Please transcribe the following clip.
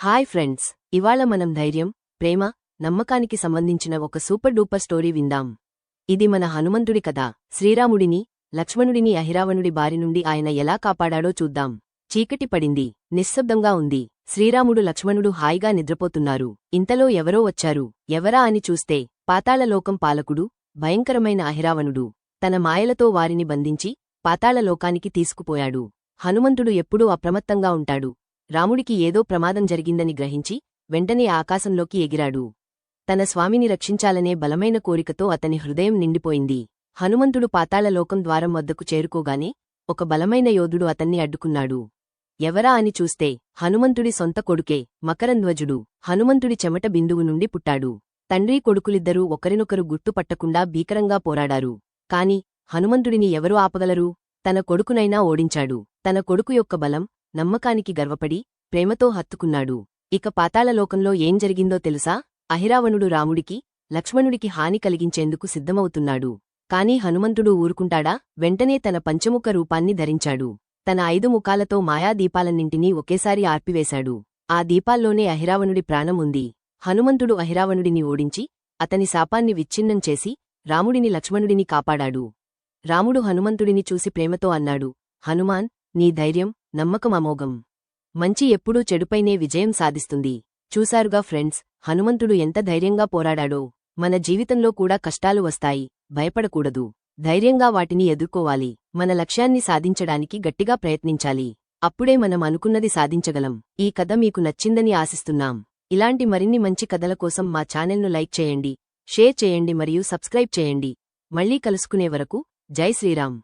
Hi friends ఇవాళ మనం ధైర్యం ప్రేమ నమ్మకానికి సంబంధించిన ఒక సూపర్ డూపర్ స్టోరీ విందాం. ఇది మన హనుమంతుడి కథ. శ్రీరాముడిని లక్ష్మణుడిని అహిరావణుడి బారి నుండి ఆయన ఎలా కాపాడాడో చూద్దాం. చీకటి పడింది నిశ్శబ్దంగా ఉంది. శ్రీరాముడు లక్ష్మణుడు హాయిగా నిద్రపోతున్నారు. ఇంతలో ఎవరో వచ్చారు. ఎవరా అని చూస్తే పాతాళలోకం పాలకుడు భయంకరమైన అహిరావణుడు. తన మాయలతో వారిని బంధించి పాతాళలోకానికి తీసుకుపోయాడు. హనుమంతుడు ఎప్పుడూ అప్రమత్తంగా ఉంటాడు. రాముడికి ఏదో ప్రమాదం జరిగిందని గ్రహించి వెంటనే ఆకాశంలోకి ఎగిరాడు. తన స్వామిని రక్షించాలనే బలమైన కోరికతో అతని హృదయం నిండిపోయింది. హనుమంతుడు పాతాళలోకం ద్వారం వద్దకు చేరుకోగానే ఒక బలమైన యోధుడు అతన్ని అడ్డుకున్నాడు. ఎవరా అని చూస్తే హనుమంతుడి సొంత కొడుకే మకరంధ్వజుడు. హనుమంతుడి చెమట బిందువు నుండి పుట్టాడు. తండ్రి కొడుకులిద్దరూ ఒకరినొకరు గుర్తుపట్టకుండా భీకరంగా పోరాడారు. కాని హనుమంతుడిని ఎవరు ఆపగలరు? తన కొడుకునైనా ఓడించాడు. తన కొడుకు యొక్క బలం నమ్మకానికి గర్వపడి ప్రేమతో హత్తుకున్నాడు. ఇక పాతాళలోకంలో ఏం జరిగిందో తెలుసా? అహిరావణుడు రాముడికి లక్ష్మణుడికి హాని కలిగించేందుకు సిద్ధమవుతున్నాడు. కాని హనుమంతుడు ఊరుకుంటాడా? వెంటనే తన పంచముఖ రూపాన్ని ధరించాడు. తన ఐదు ముఖాలతో మాయాదీపాలన్నింటినీ ఒకేసారి ఆర్పివేశాడు. ఆ దీపాల్లోనే అహిరావణుడి ప్రాణం ఉంది. హనుమంతుడు అహిరావణుడిని ఓడించి అతని శాపాన్ని విచ్ఛిన్నం చేసి రాముడిని లక్ష్మణుడిని కాపాడాడు. రాముడు హనుమంతుడిని చూసి ప్రేమతో అన్నాడు హనుమాన్ నీ ధైర్యం నమ్మకం అమోఘం. మంచి ఎప్పుడూ చెడుపైనే విజయం సాధిస్తుంది. చూశారుగా ఫ్రెండ్స్ హనుమంతుడు ఎంత ధైర్యంగా పోరాడాడో. మన జీవితంలో కూడా కష్టాలు వస్తాయి భయపడకూడదు. ధైర్యంగా వాటిని ఎదుర్కోవాలి. మన లక్ష్యాన్ని సాధించడానికి గట్టిగా ప్రయత్నించాలి. అప్పుడే మనం అనుకున్నది సాధించగలం. ఈ కథ మీకు నచ్చిందని ఆశిస్తున్నాం. ఇలాంటి మరిన్ని మంచి కథల కోసం మా ఛానల్ను లైక్ చేయండి షేర్ చేయండి మరియు సబ్స్క్రైబ్ చేయండి. మళ్ళీ కలుసుకునే వరకు జై శ్రీరామ్.